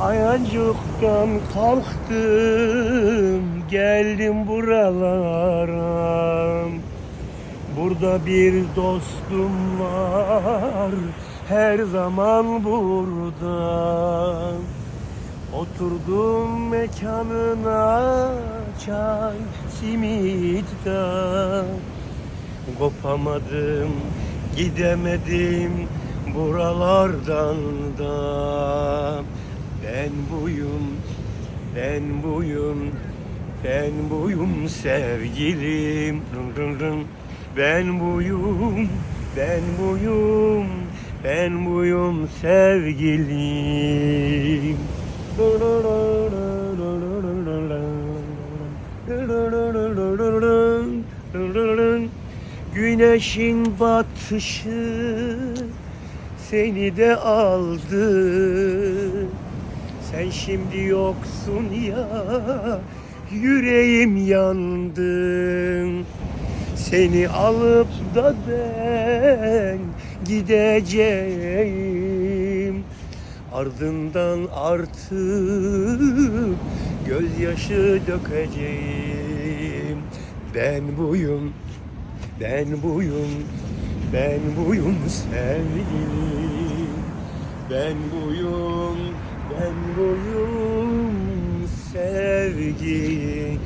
Ayancıktan kalktım geldim buralara Burada bir dostum var her zaman burada Oturdum mekanına çay simitta Kopamadım gidemedim buralardan da Ben buyum ben buyum ben buyum sevgilim. Ben buyum ben buyum ben buyum sevgilim Güneşin batışı seni de aldı. Sen şimdi yoksun ya yüreğim yandı. Seni alıp da ben gideceğim. Ardından artık gözyaşı dökeceğim. Ben buyum, ben buyum, ben buyum sevgilim Ben buyum, ben buyum sevgilim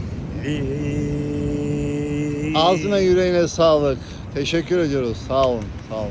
Ağzına yüreğine sağlık. Teşekkür ediyoruz. Sağ olun. Sağ olun.